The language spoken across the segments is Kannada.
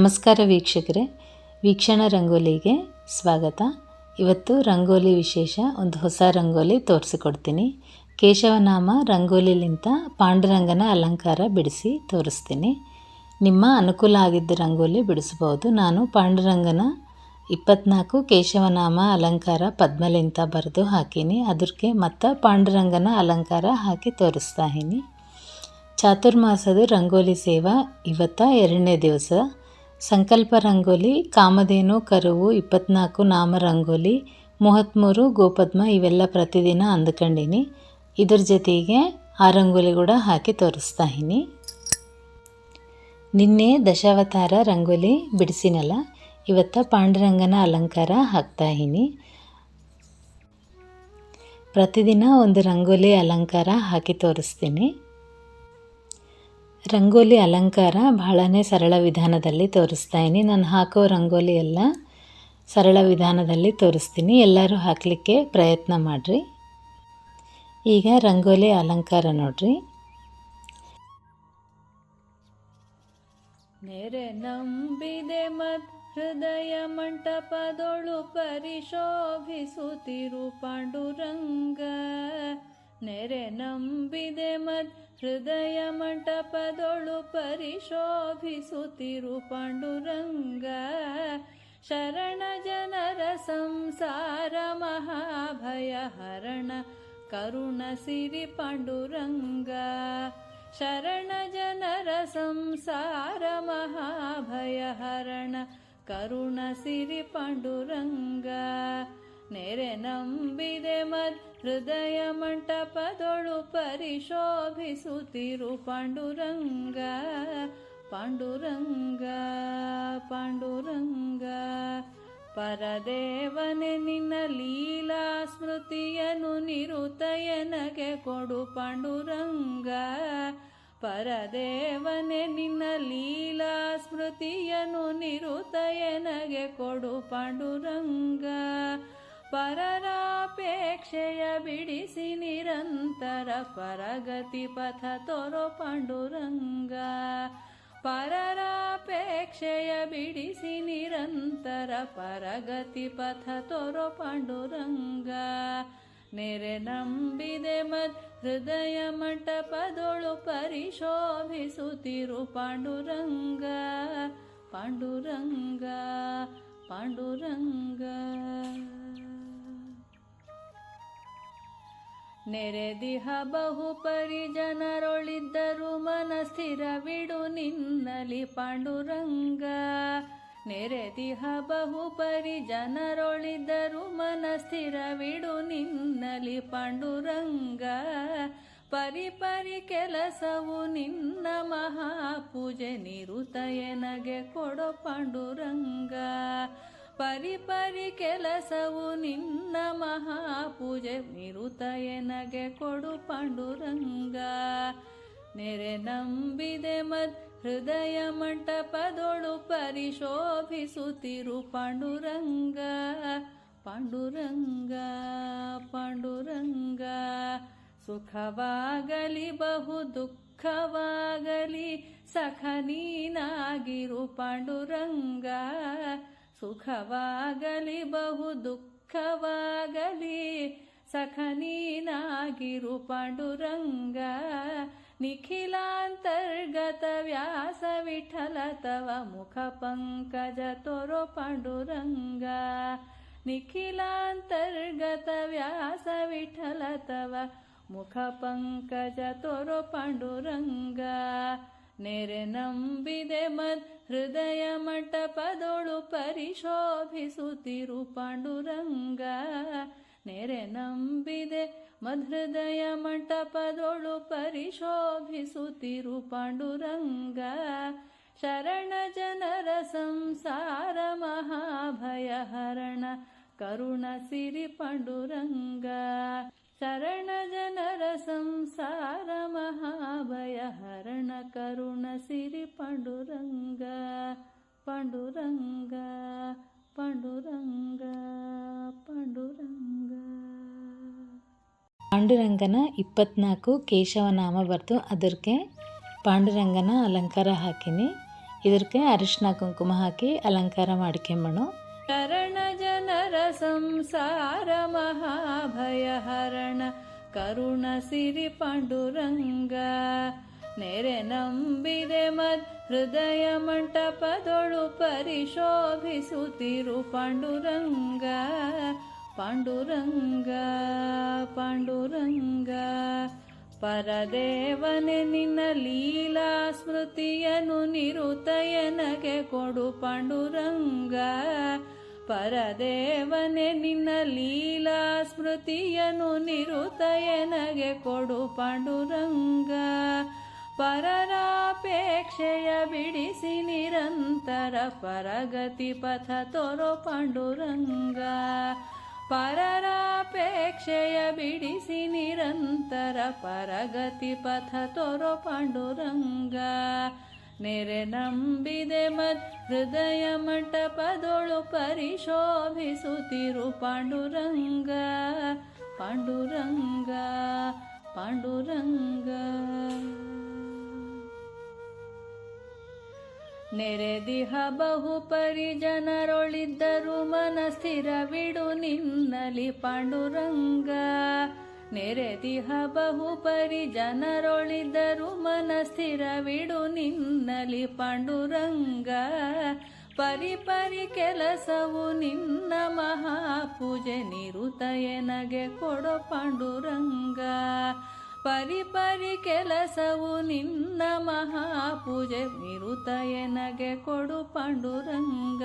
ನಮಸ್ಕಾರ ವೀಕ್ಷಕರೇ, ವೀಕ್ಷಣ ರಂಗೋಲಿಗೆ ಸ್ವಾಗತ. ಇವತ್ತು ರಂಗೋಲಿ ವಿಶೇಷ, ಒಂದು ಹೊಸ ರಂಗೋಲಿ ತೋರಿಸಿಕೊಡ್ತೀನಿ. ಕೇಶವನಾಮ ರಂಗೋಲಿಲಿಂತ ಪಾಂಡುರಂಗನ ಅಲಂಕಾರ ಬಿಡಿಸಿ ತೋರಿಸ್ತೀನಿ. ನಿಮ್ಮ ಅನುಕೂಲ ಆಗಿದ್ದ ರಂಗೋಲಿ ಬಿಡಿಸಬಹುದು. ನಾನು ಪಾಂಡುರಂಗನ ಇಪ್ಪತ್ನಾಲ್ಕು ಕೇಶವನಾಮ ಅಲಂಕಾರ ಪದ್ಮಲಿಂತ ಬರೆದು ಹಾಕೀನಿ. ಅದಕ್ಕೆ ಮತ್ತು ಪಾಂಡುರಂಗನ ಅಲಂಕಾರ ಹಾಕಿ ತೋರಿಸ್ತಾ ಚಾತುರ್ಮಾಸದ ರಂಗೋಲಿ ಸೇವಾ ಇವತ್ತ ಎರಡನೇ ದಿವಸ. ಸಂಕಲ್ಪ ರಂಗೋಲಿ, ಕಾಮಧೇನು, ಕರುವು, ಇಪ್ಪತ್ನಾಲ್ಕು ನಾಮ ರಂಗೋಲಿ ಮೂವತ್ತ್ಮೂರು ಗೋಪದ್ಮ ಇವೆಲ್ಲ ಪ್ರತಿದಿನ ಅಂದ್ಕೊಂಡೀನಿ. ಇದ್ರ ಜೊತೆಗೆ ಆ ರಂಗೋಲಿ ಕೂಡ ಹಾಕಿ ತೋರಿಸ್ತಾ ಇದ್ದೀನಿ ನಿನ್ನೆ ದಶಾವತಾರ ರಂಗೋಲಿ ಬಿಡಿಸಿನಲ್ಲ, ಇವತ್ತ ಪಾಂಡುರಂಗನ ಅಲಂಕಾರ ಹಾಕ್ತಾ ಇದ್ದೀನಿ ಪ್ರತಿದಿನ ಒಂದು ರಂಗೋಲಿ ಅಲಂಕಾರ ಹಾಕಿ ತೋರಿಸ್ತೀನಿ. ರಂಗೋಲಿ ಅಲಂಕಾರ ಬಹಳನೇ ಸರಳ ವಿಧಾನದಲ್ಲಿ ತೋರಿಸ್ತಾ ಇದ್ದೀನಿ. ನಾನು ಹಾಕೋ ರಂಗೋಲಿ ಎಲ್ಲ ಸರಳ ವಿಧಾನದಲ್ಲಿ ತೋರಿಸ್ತೀನಿ. ಎಲ್ಲರೂ ಹಾಕಲಿಕ್ಕೆ ಪ್ರಯತ್ನ ಮಾಡಿರಿ. ಈಗ ರಂಗೋಲಿ ಅಲಂಕಾರ ನೋಡ್ರಿ. ನೆರೆ ನಂಬಿದೆ ಮತ್ ಹೃದಯ ಮಂಟಪದೊಳು ಪರಿಶೋಭಿಸುತ್ತಿರು ಪಾಂಡುರಂಗ. ನೆರೆ ನಂಬಿದೆ ಮತ್ ಹೃದಯ ಮಂಟಪದೊಳು ಪರಿಶೋಭಿಸುತ್ತಿರು ಪಾಂಡುರಂಗ ಶರಣ ಜನರ ಸಂಸಾರ ಮಹಾಭಯ ಹರಣ ಕರುಣ ಸಿರಿ ಪಾಂಡುರಂಗ ಶರಣ ಜನರ ಸಂಸಾರ ಮಹಾಭಯ ಹರಣ ಕರುಣ ಸಿರಿ ಪಾಂಡುರಂಗ ನೆರೆ ನಂಬಿದೆ ಮದ್ ಹೃದಯ ಮಂಟಪದೊಳು ಪರಿಶೋಭಿಸುತ್ತಿರು ಪಾಂಡುರಂಗ ಪಾಂಡುರಂಗ ಪಾಂಡುರಂಗ. ಪರದೇವನೆ, ನಿನ್ನ ಲೀಲಾ ಸ್ಮೃತಿಯನ್ನು ನಿರುತಯನಗೆ ಕೊಡು ಪಾಂಡುರಂಗ. ಪರದೇವನೆ, ನಿನ್ನ ಲೀಲಾ ಸ್ಮೃತಿಯನ್ನು ನಿರುತಯನಗೆ ಕೊಡು ಪಾಂಡುರಂಗ. ಪರರಾಪೇಕ್ಷೆಯ ಬಿಡಿಸಿ ನಿರಂತರ ಪರಗತಿ ಪಥ ತೋರೋ ಪಾಂಡುರಂಗ. ಪರರಾಪೇಕ್ಷೆಯ ಬಿಡಿಸಿ ನಿರಂತರ ಪರಗತಿ ಪಥ ತೋರೋ ಪಾಂಡುರಂಗ. ನೆರೆ ನಂಬಿದೆ ಮತ್ ಹೃದಯ ಮಂಟಪದೊಳು ಪರಿಶೋಭಿಸುತ್ತಿರು ಪಾಂಡುರಂಗ. ಪಾಂಡುರಂಗ ಪಾಂಡುರಂಗ. ನೆರೆದಿಹ ಬಹು ಪರಿಜನರೊಳಿದ್ದರು ಮನಸ್ಥಿರವಿಡು ನಿನ್ನಲಿ ಪಾಂಡುರಂಗ. ನೆರೆದಿಹ ಬಹು ಪರಿಜನರೊಳಿದ್ದರು ಮನಸ್ಥಿರವಿಡು ನಿನ್ನಲಿ ಪಾಂಡುರಂಗ. ಪರಿ ಪರಿ ಕೆಲಸವು ನಿನ್ನ ಮಹಾಪೂಜೆ ನಿರುತಯನಗೆ ಕೊಡೋ ಪಾಂಡುರಂಗ. ಪರಿ ಪರಿ ಕೆಲಸವು ನಿನ್ನ ಮಹಾಪೂಜೆ. ನಿರುತಯನಗೆ ಕೊಡು ಪಾಂಡುರಂಗ. ನೆರೆ ನಂಬಿದೆ ಮದ್ ಹೃದಯ ಮಂಟಪದೊಳು ಪರಿಶೋಭಿಸುತ್ತಿರು ಪಾಂಡುರಂಗ. ಪಾಂಡುರಂಗ ಪಾಂಡುರಂಗ. ಸುಖವಾಗಲಿ ಬಹು ದುಃಖವಾಗಲಿ ಸಖ ನೀನಾಗಿರು ಪಾಂಡುರಂಗ. ಸುಖವಾಗಲಿ ಬಹು ದುಃಖವಾಗಲಿ ಸಖ ನೀನಾಗಿರು ಪಾಂಡುರಂಗ ನಿಖಿಲಾಂತರ್ಗತ ವ್ಯಾಸ ವಿಠಲ ತವ ಮುಖ ಪಂಕಜ ತೋರೋ ಪಾಂಡುರಂಗ ನಿಖಿಲಾಂತರ್ಗತ ವ್ಯಾಸ ವಿಠಲ ತವ ಮುಖ ಪಂಕಜ ತೋರೋ ಪಾಂಡುರಂಗ ನೆರೆ ನಂಬಿದೆ ಮದ್ ಹೃದಯ ಮಂಟಪದೊಳು ಪರಿಶೋಭಿಸುತ್ತಿರು ಪಾಂಡುರಂಗ ನೆರೆ ನಂಬಿದೆ ಮಧೃದಯ ಮಂಟಪದೊಳು ಪರಿಶೋಭಿಸುತ್ತಿರು ಪಾಂಡುರಂಗ ಶರಣ ಜನರ ಸಂಸಾರ ಮಹಾಭಯ ಹರಣ ಕರುಣ ಸಿರಿ ಪಾಂಡುರಂಗ ಶರಣ ಜನರ ಸಂಸಾರ ಹರಣ ಕರುಣ ಸಿರಿ ಪಾಂಡುರಂಗ ಪಾಂಡುರಂಗ ಪಾಂಡುರಂಗ ಪಾಂಡುರಂಗ. ಪಾಂಡುರಂಗನ ಇಪ್ಪತ್ನಾಲ್ಕು ಕೇಶವನಾಮ ಬರೆದು ಅದಕ್ಕೆ ಪಾಂಡುರಂಗನ ಅಲಂಕಾರ ಹಾಕಿನಿ. ಇದಕ್ಕೆ ಅರಿಶಿನ ಕುಂಕುಮ ಹಾಕಿ ಅಲಂಕಾರ ಮಾಡ್ಕೊಂಬಣು. ಶರಣ ಜನರ ಸಂಸಾರ ಮಹಾಭಯ ಹರಣ ಕರುಣ ಸಿರಿ ಪಾಂಡುರಂಗ. ನೆರೆ ನಂಬಿದೆ ಮದ್ ಹೃದಯ ಮಂಟಪದೊಳು ಪರಿಶೋಭಿಸುತ್ತಿರು ಪಾಂಡುರಂಗ. ಪಾಂಡುರಂಗ ಪಾಂಡುರಂಗ. ಪರದೇವನೆ, ನಿನ್ನ ಲೀಲಾ ಸ್ಮೃತಿಯನು ನಿರುತಯನಗೆ ಕೊಡು ಪಾಂಡುರಂಗ. ಪರದೇವನೆ, ನಿನ್ನ ಲೀಲಾ ಸ್ಮೃತಿಯನು ನಿರುತಯನಗೆ ಕೊಡು ಪಾಂಡುರಂಗ. ಪರರಾಪೇಕ್ಷೆಯ ಬಿಡಿಸಿ ನಿರಂತರ ಪರಗತಿ ಪಥ ತೋರೋ ಪಾಂಡುರಂಗ. ಪರರಾಪೇಕ್ಷೆಯ ಬಿಡಿಸಿ ನಿರಂತರ ಪರಗತಿ ಪಥ ತೋರೋ ಪಾಂಡುರಂಗ. ನೆರೆ ನಂಬಿದೆ ಮತ್ ಹೃದಯ ಮಂಟಪದೊಳು ಪರಿಶೋಭಿಸುತ್ತಿರು ಪಾಂಡುರಂಗ ಪಾಂಡುರಂಗ ಪಾಂಡುರಂಗ. ನೆರೆದಿಹ ಬಹು ಪರಿಜನರೊಳಿದ್ದರು ಮನಸ್ಥಿರವಿಡು ನಿನ್ನಲಿ ಪಾಂಡುರಂಗ. ನೆರೆದಿಹ ಬಹು ಪರಿಜನರೊಳಿದ್ದರು ಮನಸ್ಥಿರವಿಡು ನಿನ್ನಲಿ ಪಾಂಡುರಂಗ. ಪರಿ ಪರಿ ಕೆಲಸವು ನಿನ್ನ ಮಹಾಪೂಜೆ ನಿರುತಯನಗೆ ಕೊಡೋ ಪಾಂಡುರಂಗ. ಪರಿ ಪರಿ ಕೆಲಸವು ನಿನ್ನ ಮಹಾಪೂಜೆ ನಿರುತಯನಗೆ ಕೊಡು ಪಾಂಡುರಂಗ.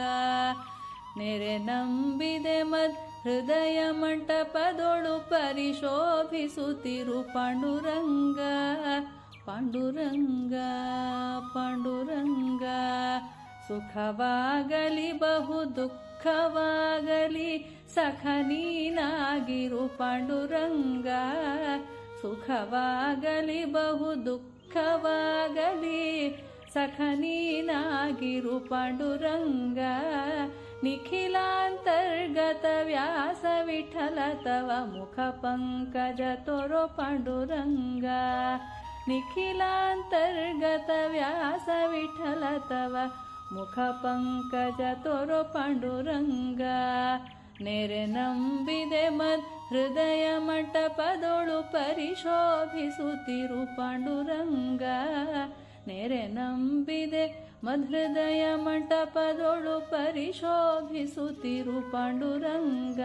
ನೆರೆ ನಂಬಿದೆ ಮದ್ ಹೃದಯ ಮಂಟಪದೊಳು ಪರಿಶೋಭಿಸುತ್ತಿರು ಪಾಂಡುರಂಗ. ಪಾಂಡುರಂಗ ಪಾಂಡುರಂಗ. ಸುಖವಾಗಲಿ, ಬಹು ದುಃಖವಾಗಲಿ ಸಖ ನೀನಾಗಿರು ಪಾಂಡುರಂಗ. ಸುಖವಾಗಲಿ, ಬಹು ದುಃಖವಾಗಲಿ ಸಖ ನೀನಾಗಿರು ಪಾಂಡುರಂಗ. ನಿಖಿಲಾಂತರ್ಗತ ವ್ಯಾಸ ವಿಠಲ ತವ ಮುಖ ಪಂಕಜ ತೋರೋ ಪಾಂಡುರಂಗ ನಿಖಿಲಾಂತರ್ಗತ ವ್ಯಾಸ ವಿಠಲ ತವ ಮುಖ ಪಂಕಜ ತೋರೋ ಪಾಂಡುರಂಗ ನೆರೆ ನಂಬಿದೆ ಮದ್ ಹೃದಯ ಮಂಟಪದೊಳು ಪರಿಶೋಭಿಸುತ್ತಿರು ಪಾಂಡುರಂಗ ನೆರೆ ನಂಬಿದೆ ಮಧೃದಯ ಮಂಟಪದೊಳು ಪರಿಶೋಭಿಸುತ್ತಿರು ಪಾಂಡುರಂಗ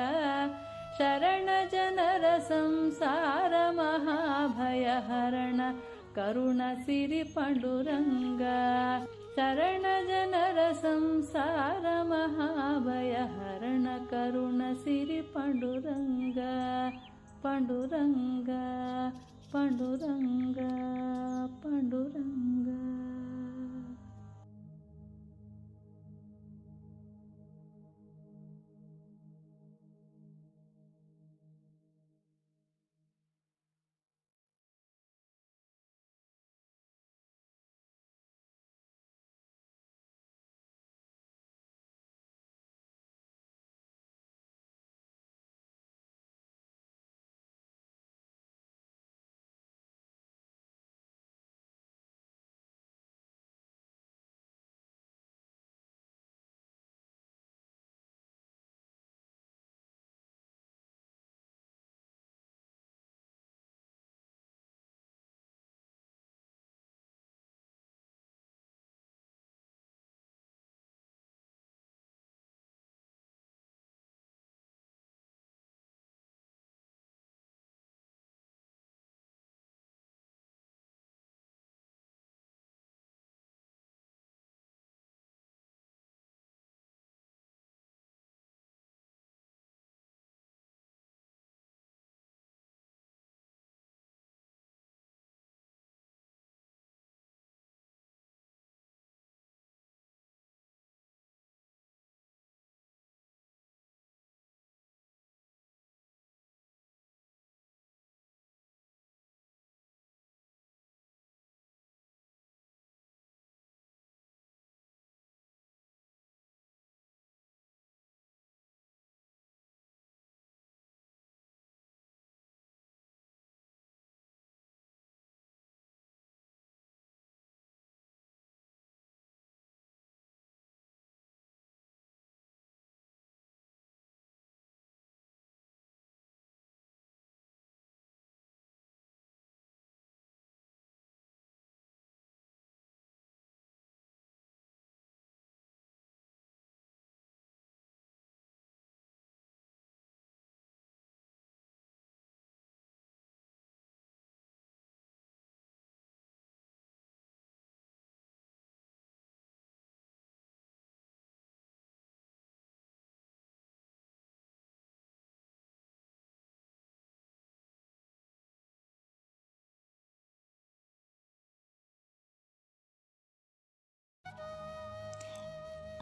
ಶರಣ ಜನರ ಸಂಸಾರ ಮಹಾಭಯ ಹರಣ ಕರುಣ ಸಿರಿ ಪಾಂಡುರಂಗ ಶರಣ ಜನರ ಸಂಸಾರ ಮಹಾಭಯ ಹರಣ ಕರುಣ ಸಿರಿ ಪಾಂಡುರಂಗ ಪಾಂಡುರಂಗ ಪಾಂಡುರಂಗ ಪಾಂಡುರಂಗ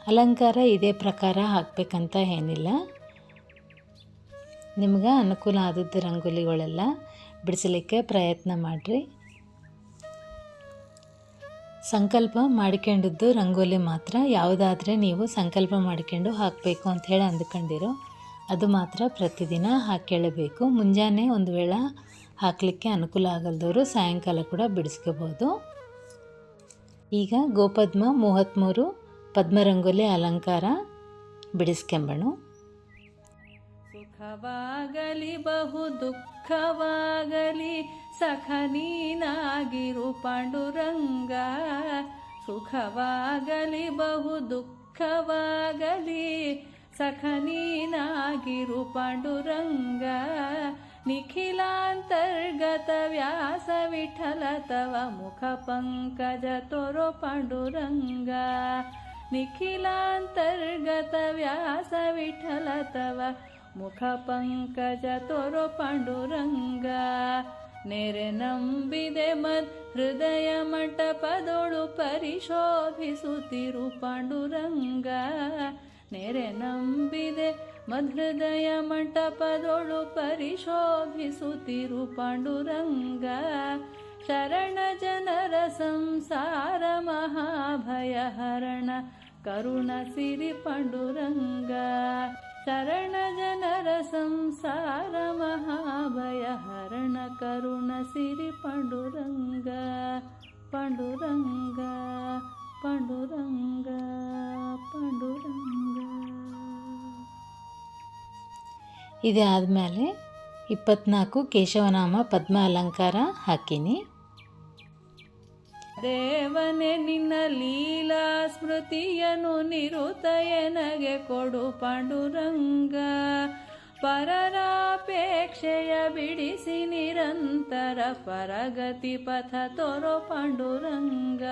ಅಲಂಕಾರ ಇದೇ ಪ್ರಕಾರ ಹಾಕಬೇಕಂತ ಏನಿಲ್ಲ. ನಿಮ್ಗೆ ಅನುಕೂಲ ಆದದ್ದು ರಂಗೋಲಿಗಳೆಲ್ಲ ಬಿಡಿಸಲಿಕ್ಕೆ ಪ್ರಯತ್ನ ಮಾಡಿರಿ. ಸಂಕಲ್ಪ ಮಾಡಿಕೊಂಡಿದ್ದು ರಂಗೋಲಿ ಮಾತ್ರ. ಯಾವುದಾದ್ರೆ ನೀವು ಸಂಕಲ್ಪ ಮಾಡಿಕೊಂಡು ಹಾಕಬೇಕು ಅಂತ ಹೇಳಿ ಅಂದ್ಕೊಂಡಿರೋ, ಅದು ಮಾತ್ರ ಪ್ರತಿದಿನ ಹಾಕೇಳಬೇಕು ಮುಂಜಾನೆ ಒಂದು ವೇಳೆ ಹಾಕಲಿಕ್ಕೆ ಅನುಕೂಲ ಆಗಲ್ದವರು ಸಾಯಂಕಾಲ ಕೂಡ ಬಿಡಿಸ್ಕೋಬೋದು. ಈಗ ಗೋಪದ್ಮ ಮೂವತ್ತ್ಮೂರು ಪದ್ಮರಂಗೋಲಿ ಅಲಂಕಾರ ಬಿಡಿಸ್ಕೆಂಬಣು ಸುಖವಾಗಲಿ, ಬಹು ದುಃಖವಾಗಲಿ, ಸಖ ನೀನಾಗಿರು ಪಾಂಡುರಂಗ ಸುಖವಾಗಲಿ, ಬಹು ದುಃಖವಾಗಲಿ, ಸಖ ನೀನಾಗಿರು ಪಾಂಡುರಂಗ ನಿಖಿಲಾಂತರ್ಗತ ವ್ಯಾಸ ವಿಠಲ ತವ ಮುಖ ಪಂಕಜ ತೋರೋ ಪಾಂಡುರಂಗ. ನಿಖಿಲಾಂತರ್ಗತ ವ್ಯಾಸ ವಿಠಲ ತವ ಮುಖ ಪಂಕಜ ತೋರೋ ಪಾಂಡುರಂಗ. ನೆರೆ ನಂಬಿದೆ ಮದ್ ಹೃದಯ ಮಂಟಪದೊಳು ಪರಿಶೋಭಿಸುತ್ತಿರು ಪಾಂಡುರಂಗ. ನೆರೆ ನಂಬಿದೆ ಮಧೃದಯ ಮಂಟಪದೊಳು ಪರಿಶೋಭಿಸುತ್ತಿರು ಪಾಂಡುರಂಗ. ಶರಣ ಜನರ ಸಂಸಾರ ಮಹಾಭಯ ಹರಣ, ಕರುಣ ಸಿರಿ ಪಂಡುರಂಗ. ಶರಣ ಜನರ ಸಂಸಾರ ಮಹಾಭಯ ಹರಣ, ಕರುಣ ಸಿರಿ ಪಾಂಡುರಂಗ. ಪಾಂಡುರಂಗ ಪಾಂಡುರಂಗ, ಪಂಡುರಂಗ. ಆದಮೇಲೆ ಇಪ್ಪತ್ನಾಲ್ಕು ಕೇಶವನಾಮ ಪದ್ಮ ಅಲಂಕಾರ ಹಾಕೀನಿ. ದೇವನೇ, ನಿನ್ನ ಲೀಲಾ ಸ್ಮೃತಿಯನು ನಿರುತಯನಗೆ ಕೊಡು ಪಾಂಡುರಂಗ. ಪರರಾಪೇಕ್ಷೆಯ ಬಿಡಿಸಿ ನಿರಂತರ ಪರಗತಿ ಪಥ ತೋರೋ ಪಾಂಡುರಂಗ.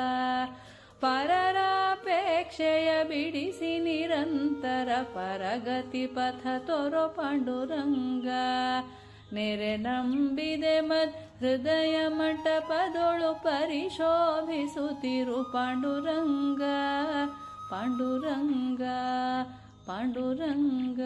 ಪರರಾಪೇಕ್ಷೆಯ ಬಿಡಿಸಿ ನಿರಂತರ ಪರಗತಿ ಪಥ ತೋರೋ ಪಾಂಡುರಂಗ. ನೆರೆ ನಂಬಿದೆ ಮದ್ ಹೃದಯ ಮಂಟಪದೊಳು ಪರಿಶೋಭಿಸುತ್ತಿರು ಪಾಂಡುರಂಗ ಪಾಂಡುರಂಗ ಪಾಂಡುರಂಗ.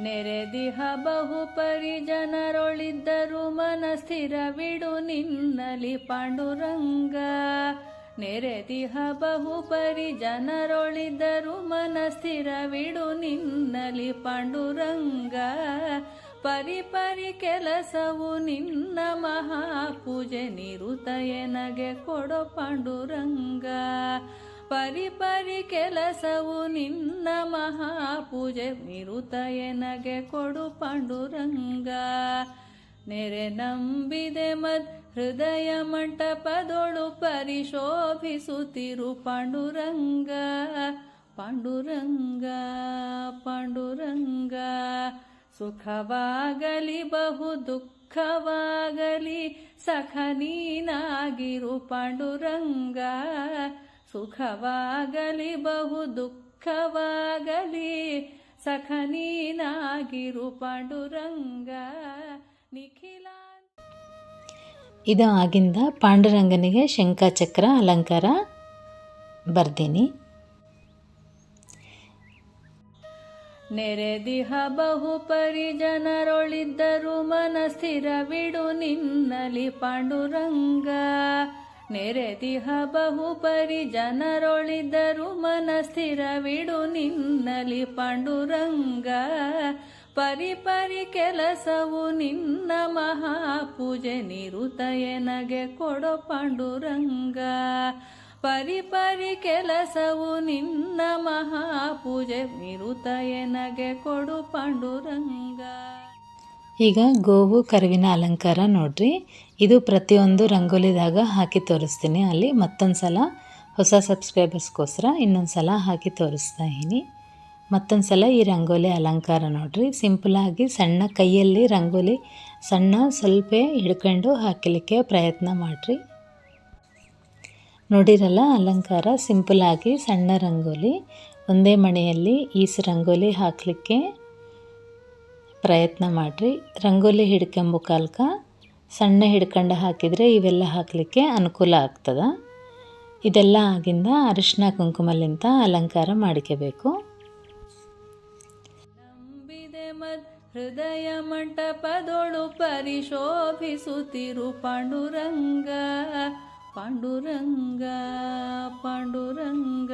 ನೆರೆದಿಹ ಬಹು ಪರಿಜನರೊಳಿದ್ದರು ಮನಸ್ಥಿರವಿಡು ನಿನ್ನಲಿ ಪಾಂಡುರಂಗ. ನೆರೆದಿಹ ಬಹು ಪರಿಜನರೊಳಿದ್ದರು ಮನಸ್ಥಿರವಿಡು ನಿನ್ನಲಿ ಪಾಂಡುರಂಗ. ಪರಿ ಪರಿ ಕೆಲಸವು ನಿನ್ನ ಮಹಾಪೂಜೆ ನಿರುತಯನಗೆ ಕೊಡೋ ಪಾಂಡುರಂಗ. ಪರಿ ಪರಿ ಕೆಲಸವು ನಿನ್ನ ಮಹಾಪೂಜೆ ನಿರುತಯನಗೆ ಕೊಡು ಪಾಂಡುರಂಗ. ನೆರೆ ನಂಬಿದೆ ಮದ್ ಹೃದಯ ಮಂಟಪದೊಳು ಪರಿಶೋಭಿಸುತ್ತಿರು ಪಾಂಡುರಂಗ ಪಾಂಡುರಂಗ ಪಾಂಡುರಂಗ. ಸುಖವಾಗಲಿ, ಬಹು ದುಃಖವಾಗಲಿ ಸಖ ನೀನಾಗಿರು ಪಾಂಡುರಂಗ. ಸುಖವಾಗಲಿ, ಬಹು ದುಃಖವಾಗಲಿ ಸಖ ನೀನಾಗಿರು ಪಾಂಡುರಂಗ. ನಿಖಿಲ ಇದು ಆಗಿಂದ ಪಾಂಡುರಂಗನಿಗೆ ಶಂಖಚಕ್ರ ಅಲಂಕಾರ ಬರ್ದೀನಿ. ನೆರೆದಿಹ ಬಹು ಪರಿಜನರೊಳಿದ್ದರು ಮನಸ್ಥಿರವಿಡು ನಿನ್ನಲಿ ಪಾಂಡುರಂಗ. ನೆರೆದಿಹ ಬಹು ಪರಿಜನರೊಳಿದ್ದರು ಮನಸ್ಥಿರವಿಡು ನಿನ್ನಲಿ ಪಾಂಡುರಂಗ. ಪರಿ ಪರಿ ಕೆಲಸವು ನಿನ್ನ ಮಹಾಪೂಜೆ ನಿರುತಯನಗೆ ಕೊಡೋ ಪಾಂಡುರಂಗ. ಪರಿ ಪರಿ ಕೆಲಸವು ನಿನ್ನ ಮಹಾಪೂಜೆ ನಿರುತಯನಗೆ ಕೊಡು ಪಾಂಡುರಂಗ. ಈಗ ಗೋವು ಕರುವಿನ ಅಲಂಕಾರ ನೋಡ್ರಿ. ಇದು ಪ್ರತಿಯೊಂದು ರಂಗೋಲಿದಾಗ ಹಾಕಿ ತೋರಿಸ್ತೀನಿ. ಅಲ್ಲಿ ಮತ್ತೊಂದು ಸಲ ಹೊಸ ಸಬ್ಸ್ಕ್ರೈಬರ್ಸ್ಗೋಸ್ಕರ ಇನ್ನೊಂದು ಸಲ ಹಾಕಿ ತೋರಿಸ್ತಾ ಇದ್ದೀನಿ. ಮತ್ತೊಂದು ಸಲ ಈ ರಂಗೋಲಿ ಅಲಂಕಾರ ನೋಡ್ರಿ. ಸಿಂಪಲಾಗಿ ಸಣ್ಣ ಕೈಯಲ್ಲಿ ರಂಗೋಲಿ ಸಣ್ಣ ಸ್ವಲ್ಪ ಹಿಡ್ಕೊಂಡು ಹಾಕಲಿಕ್ಕೆ ಪ್ರಯತ್ನ ಮಾಡಿರಿ. ನೋಡಿರಲ್ಲ ಅಲಂಕಾರ? ಸಿಂಪಲಾಗಿ ಸಣ್ಣ ರಂಗೋಲಿ, ಒಂದೇ ಮಣೆಯಲ್ಲಿ ಈಸ್ ರಂಗೋಲಿ ಹಾಕಲಿಕ್ಕೆ ಪ್ರಯತ್ನ ಮಾಡಿರಿ. ರಂಗೋಲಿ ಹಿಡ್ಕೊಂಬು ಕಾಲ್ಕ ಸಣ್ಣ ಹಿಡ್ಕೊಂಡು ಹಾಕಿದರೆ ಇವೆಲ್ಲ ಹಾಕಲಿಕ್ಕೆ ಅನುಕೂಲ ಆಗ್ತದೆ. ಇದೆಲ್ಲ ಆಗಿಂದ ಅರಿಶಿನ ಕುಂಕುಮಲಿಂತ ಅಲಂಕಾರ ಮಾಡ್ಕೋಬೇಕು. ಹೃದಯ ಮಂಟಪದೊಳು ಪರಿಶೋಭಿಸುತ್ತಿರು ಪಾಂಡುರಂಗ. ಪಾಂಡುರಂಗ ಪಾಂಡುರಂಗ,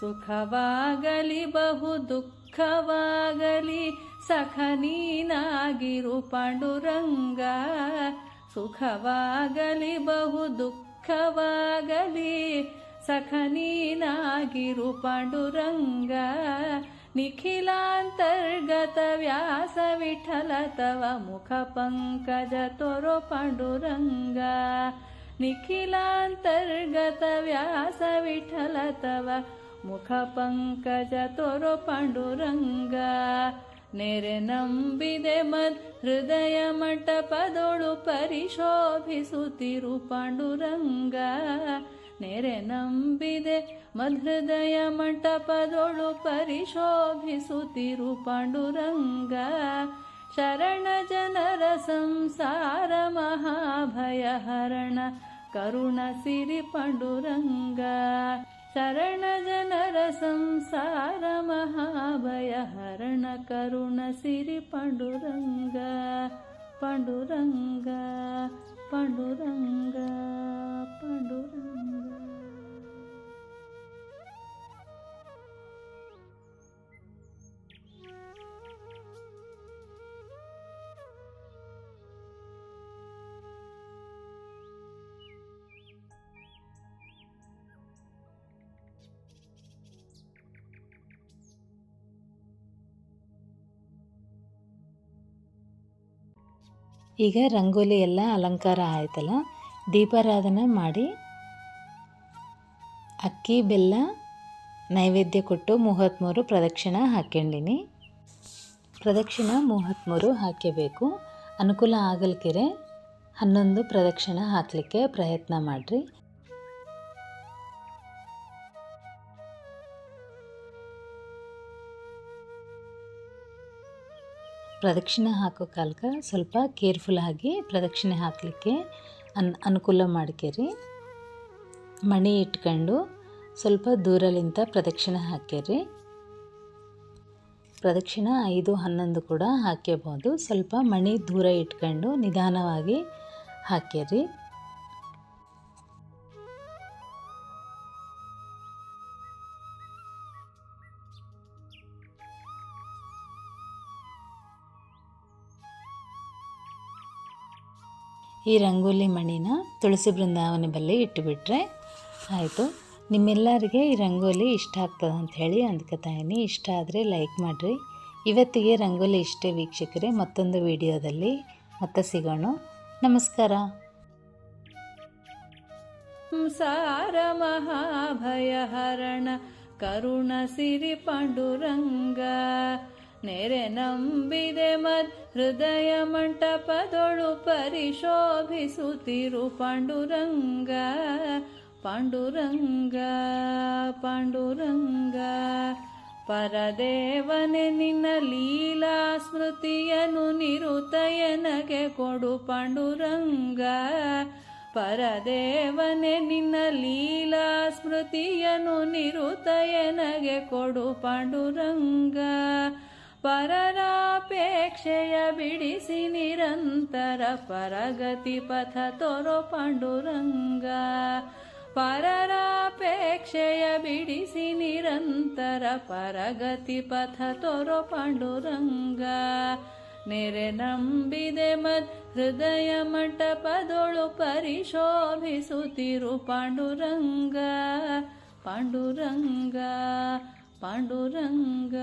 ಸುಖವಾಗಲಿ ಬಹು ದುಃಖವಾಗಲಿ ಸಖ ನೀನಾಗಿರು ಪಾಂಡುರಂಗ. ಸುಖವಾಗಲಿ ಬಹು ದುಃಖವಾಗಲಿ ಸಖ ನೀನಾಗಿರು ಪಾಂಡುರಂಗ. ನಿಖಿಲಾಂತರ್ಗತ ವ್ಯಾಸ ವಿಠಲ ತವ ಮುಖ ಪಂಕಜ ತೋರೋ ಪಾಂಡುರಂಗ ನಿಖಿಲಾಂತರ್ಗತ ವ್ಯಾಸ ವಿಠಲ ತವ ಮುಖ ಪಂಕಜ ತೋರೋ ಪಾಂಡುರಂಗ ನೆರೆ ನಂಬಿದೆ ಮದ್ ಹೃದಯ ಮಂಟಪದೊಳು ಪರಿಶೋಭಿಸುತ್ತಿರು ಪಾಂಡುರಂಗ ನೆರೆ ನಂಬಿದೆ ಮಧೃದಯ ಮಂಟಪದೊಳು ಪರಿಶೋಭಿಸುತ್ತಿರು ಪಾಂಡುರಂಗ. ಶರಣ ಜನರ ಸಂಸಾರ ಮಹಾಭಯ ಹರಣ ಕರುಣ ಸಿರಿ ಪಾಂಡುರಂಗ. ಶರಣ ಜನರ ಸಂಸಾರ ಮಹಾಭಯ ಹರಣ ಕರುಣ ಸಿರಿ ಪಾಂಡುರಂಗ. ಪಾಂಡುರಂಗ ಪಾಂಡುರಂಗ ಪಾಂಡುರಂಗ. ಈಗ ರಂಗೋಲಿ ಎಲ್ಲ ಅಲಂಕಾರ ಆಯ್ತಲ್ಲ? ದೀಪಾರಾಧನೆ ಮಾಡಿ ಅಕ್ಕಿ, ಬೆಲ್ಲ, ನೈವೇದ್ಯ ಕೊಟ್ಟು ಮೂವತ್ತ್ಮೂರು ಪ್ರದಕ್ಷಿಣ ಹಾಕ್ಕೊಂಡಿನಿ. ಪ್ರದಕ್ಷಿಣ ಮೂವತ್ತ್ಮೂರು ಹಾಕಬೇಕು ಅನುಕೂಲ ಆಗಲ್ಕಿರೆ ಹನ್ನೊಂದು ಪ್ರದಕ್ಷಿಣ ಹಾಕಲಿಕ್ಕೆ ಪ್ರಯತ್ನ ಮಾಡಿರಿ. ಪ್ರದಕ್ಷಿಣೆ ಹಾಕೋ ಕಾಲಕ್ಕೆ ಸ್ವಲ್ಪ ಕೇರ್ಫುಲ್ ಆಗಿ ಪ್ರದಕ್ಷಿಣೆ ಹಾಕಲಿಕ್ಕೆ ಅನ್, ಅನುಕೂಲ ಮಾಡ್ಕೇರಿ. ಮಣಿ ಇಟ್ಕೊಂಡು ಸ್ವಲ್ಪ ದೂರಲಿಂತ ಪ್ರದಕ್ಷಿಣೆ ಹಾಕ್ಯರಿ. ಪ್ರದಕ್ಷಿಣೆ ಐದು ಹನ್ನೊಂದು ಕೂಡ ಹಾಕ್ಯಬೋದು. ಸ್ವಲ್ಪ ಮಣಿ ದೂರ ಇಟ್ಕೊಂಡು ನಿಧಾನವಾಗಿ ಹಾಕ್ಯರಿ. ಈ ರಂಗೋಲಿ ಮಣಿನ ತುಳಸಿ ಬೃಂದಾವನ ಬಲ್ಲಿ ಇಟ್ಟುಬಿಟ್ರೆ ಆಯಿತು. ನಿಮ್ಮೆಲ್ಲರಿಗೆ ಈ ರಂಗೋಲಿ ಇಷ್ಟ ಆಗ್ತದೆ ಅಂತ ಹೇಳಿ ಅಂದ್ಕೊತಾಯಿನಿ ಇಷ್ಟ ಆದರೆ ಲೈಕ್ ಮಾಡಿರಿ. ಇವತ್ತಿಗೆ ರಂಗೋಲಿ ಇಷ್ಟೇ ವೀಕ್ಷಕರೇ, ಮತ್ತೊಂದು ವಿಡಿಯೋದಲ್ಲಿ ಮತ್ತೆ ಸಿಗೋಣ. ನಮಸ್ಕಾರ. ಸಾರ ಮಹಾಭಯ ಹರಣ ಕರುಣ ಸಿರಿ ಪಾಂಡುರಂಗ. ನೆರೆ ನಂಬಿದೆ ಮತ್ ಹೃದಯ ಮಂಟಪದೊಳು ಪರಿಶೋಭಿಸುತ್ತಿರು ಪಾಂಡುರಂಗ ಪಾಂಡುರಂಗ ಪಾಂಡುರಂಗ. ಪರದೇವನೆ, ನಿನ್ನ ಲೀಲಾ ಸ್ಮೃತಿಯನ್ನು ನಿರುತಯನಗೆ ಕೊಡು ಪಾಂಡುರಂಗ. ಪರದೇವನೆ, ನಿನ್ನ ಲೀಲಾ ಸ್ಮೃತಿಯನ್ನು ನಿರುತಯನಗೆ ಕೊಡು ಪಾಂಡುರಂಗ. ಪರರಾಪೇಕ್ಷೆಯ ಬಿಡಿಸಿ ನಿರಂತರ ಪರಗತಿ ಪಥ ತೋರೋ ಪಾಂಡುರಂಗ. ಪರರಾಪೇಕ್ಷೆಯ ಬಿಡಿಸಿ ನಿರಂತರ ಪರಗತಿ ಪಥ ತೋರೋ ಪಾಂಡುರಂಗ. ನೆರೆ ನಂಬಿದೆ ಮತ್ ಹೃದಯ ಮಂಟಪದೊಳು ಪರಿಶೋಭಿಸುತ್ತಿರು ಪಾಂಡುರಂಗ. ಪಾಂಡುರಂಗ ಪಾಂಡುರಂಗ.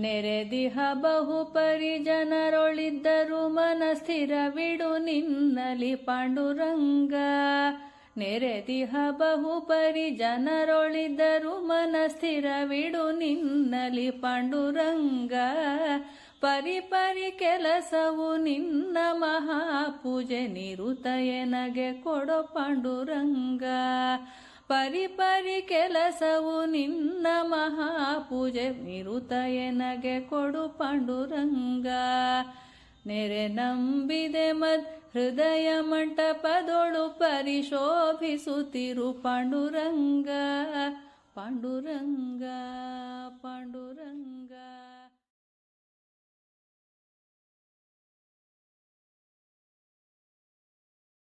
ನೆರೆದಿಹ ಬಹು ಪರಿಜನರೊಳಿದ್ದರು ಮನಸ್ಥಿರವಿಡು ನಿನ್ನಲಿ ಪಾಂಡುರಂಗ. ನೆರೆದಿಹ ಬಹು ಪರಿಜನರೊಳಿದ್ದರು ಮನಸ್ಥಿರವಿಡು ನಿನ್ನಲಿ ಪಾಂಡುರಂಗ. ಪರಿ ಪರಿ ಕೆಲಸವು ನಿನ್ನ ಮಹಾಪೂಜೆ ನಿರುತಯನಗೆ ಕೊಡೋ ಪಾಂಡುರಂಗ. ಪರಿ ಪರಿ ಕೆಲಸವು ನಿನ್ನ ಮಹಾಪೂಜೆ. ನಿರುತಯನಗೆ ಕೊಡು ಪಾಂಡುರಂಗ. ನೆರೆ ನಂಬಿದೆ ಮದ್ ಹೃದಯ ಮಂಟಪದೊಳು ಪರಿಶೋಭಿಸುತ್ತಿರು ಪಾಂಡುರಂಗ. ಪಾಂಡುರಂಗ ಪಾಂಡುರಂಗ.